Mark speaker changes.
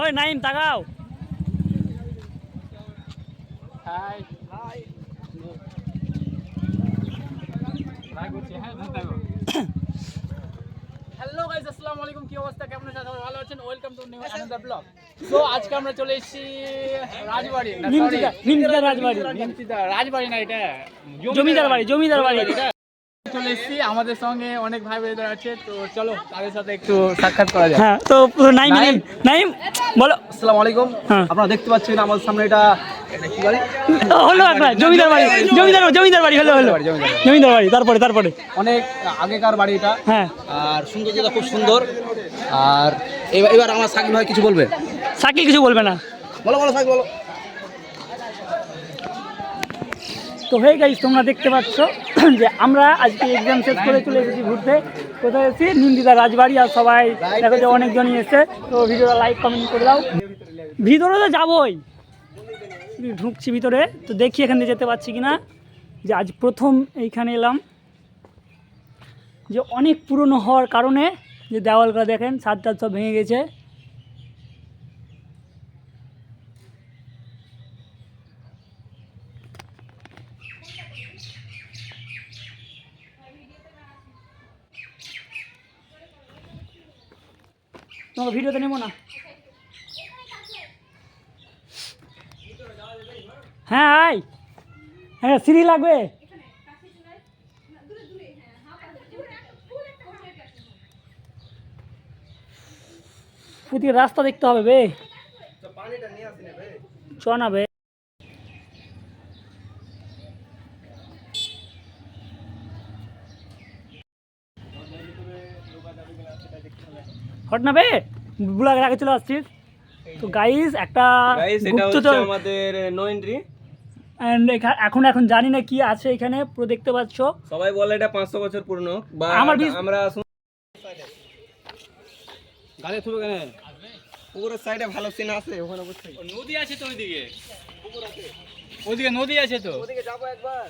Speaker 1: ওই নাইম তাকাও।
Speaker 2: High. High. Hello guys আসসালামু আলাইকুম কি অবস্থা? কেমন আছেন? সবাই ভালো আছেন? Welcome to new another blog so আজকে আমরা চলে এসেছি রাজবাড়ি।
Speaker 1: নিমতিদা রাজবাড়ি।
Speaker 2: নিমতিদা রাজবাড়ি না এটা
Speaker 1: জমিদার বাড়ি জমিদার বাড়ি।
Speaker 2: চলে এসেছি। আমাদের সঙ্গে অনেক ভাই বোনেরা আছে তো চলো তাদের সাথে একটু সাক্ষাৎ করা যাক।
Speaker 1: হ্যাঁ তো নাইম নাইম? নাইম বলো।
Speaker 3: আসসালামু আলাইকুম।
Speaker 1: হ্যাঁ।
Speaker 3: আপনারা দেখতে পাচ্ছেন আমাদের সামনে এটা
Speaker 1: হলো জমিদার বাড়ি জমিদার জমিদার বাড়ি হলো হলো।
Speaker 3: জমিদার বাড়ি।
Speaker 1: তারপরে তারপরে।
Speaker 3: অনেক আগেকার বাড়ি এটা।
Speaker 1: হ্যাঁ।
Speaker 3: আর সৌন্দর্যটা খুব সুন্দর। আর এবার এবার আমার সাকিব ভাই কিছু বলবে?
Speaker 1: শাকিল কিছু বলবে না।
Speaker 3: বলো বলো সাকিব বলো।
Speaker 1: তো হয়ে গাইস তোমরা দেখতে পাচ্ছ যে আমরা আজকে এক্সাম শেষ করে চলে এসেছি ঘুরতে। কোথায় এসেছি নিন্দিদা রাজবাড়ি আর সবাই দেখো যে অনেকজনই এসে তো ভিডিওটা লাইক কমেন্ট করে দাও। ভিতরে তো যাবোই। ঢুকছি ভিতরে, তো দেখি এখান দিয়ে যেতে পারছি কিনা। যে আজ প্রথম এইখানে এলাম। যে অনেক পুরনো হওয়ার কারণে যে দেওয়ালগুলো দেখেন ছাদ টাদ সব ভেঙে গেছে। তোমাকে ভিডিওতে নেব না। হ্যাঁ আয়। হ্যাঁ সিঁড়ি লাগবে। রাস্তা দেখতে হবে বে। চ না বে। হট না বে? বুলাগের আগে চলে আসছিস। তো গাইস একটা গুপ্তচর
Speaker 3: আমাদের নো এন্ট্রি
Speaker 1: এখন এখন জানি না কি আছে এখানে পুরো দেখতে পাচ্ছ।
Speaker 3: সবাই বলে এটা পাঁচশো বছর পুরনো বা
Speaker 1: আমার
Speaker 3: আমরা গাড়ি থুবে কেন? পুকুরের সাইডে ভালো সিন আছে ওখানে বসে
Speaker 2: নদী আছে তো ওইদিকে। ওইদিকে নদী আছে তো।
Speaker 3: ওদিকে যাব একবার।